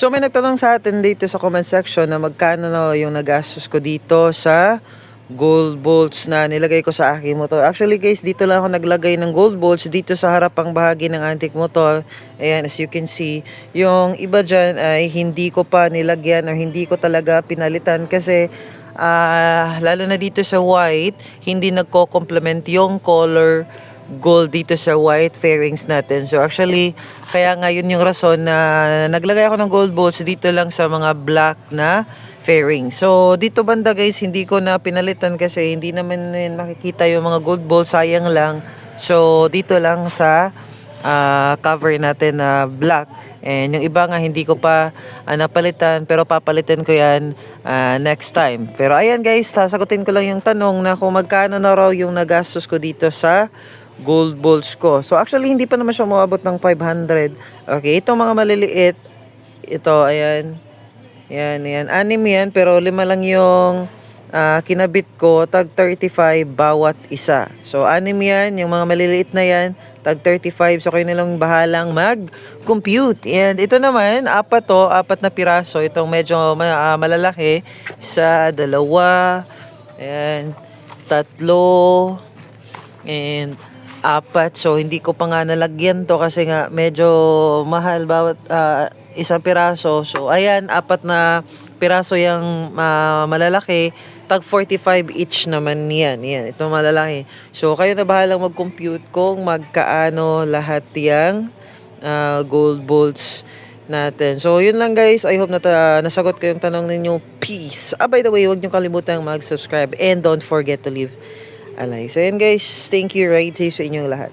So may nagtanong sa atin dito sa comment section na magkano na yung nagastos ko dito sa gold bolts na nilagay ko sa aking motor. Actually guys, dito lang ako naglagay ng gold bolts dito sa harapang bahagi ng antique motor. Ayan, as you can see, yung iba dyan ay hindi ko pa nilagyan o hindi ko talaga pinalitan kasi ah, lalo na dito sa white, hindi nagko-complement yung color gold dito sa white fairings natin. So actually, kaya ngayon yung rason na naglagay ako ng gold bolts dito lang sa mga black na fairing. So dito banda guys, hindi ko na pinalitan kasi hindi naman makikita yung mga gold bolts, sayang lang. So dito lang sa ah, cover natin na black. And yung iba nga hindi ko pa ah, napalitan pero papalitan ko yan ah, next time. Pero ayan guys, sasagutin ko lang yung tanong na kung magkano na raw yung nagastos ko dito sa gold balls ko. So actually hindi pa naman siya umabot ng 500. Okay, itong mga maliliit, ito ayan. Yan, yan. Anim yan pero lima lang yung ah, kinabit ko, tag 35 bawat isa. So anim yan, yung mga maliliit na yan, tag 35. So kayo nilang bahalang mag-compute. And ito naman, apat to, apat na piraso. Itong medyo ah, malalaki. Isa, dalawa, ayan, tatlo, and apat. So, hindi ko pa nga nalagyan to kasi nga medyo mahal bawat ah, isang piraso. So, ayan, apat na piraso yung ah, malalaki. Tag 45 each naman yan. Yan, ito malalaki. So, kayo na bahalang mag-compute kung magkaano lahat yung ah, gold bolts natin. So, yun lang guys. I hope na nasagot ko yung tanong ninyo. Peace. Ah, by the way, huwag niyo kalimutang mag-subscribe and don't forget to leave a like. So, yun guys. Thank you. Right safe sa inyong lahat.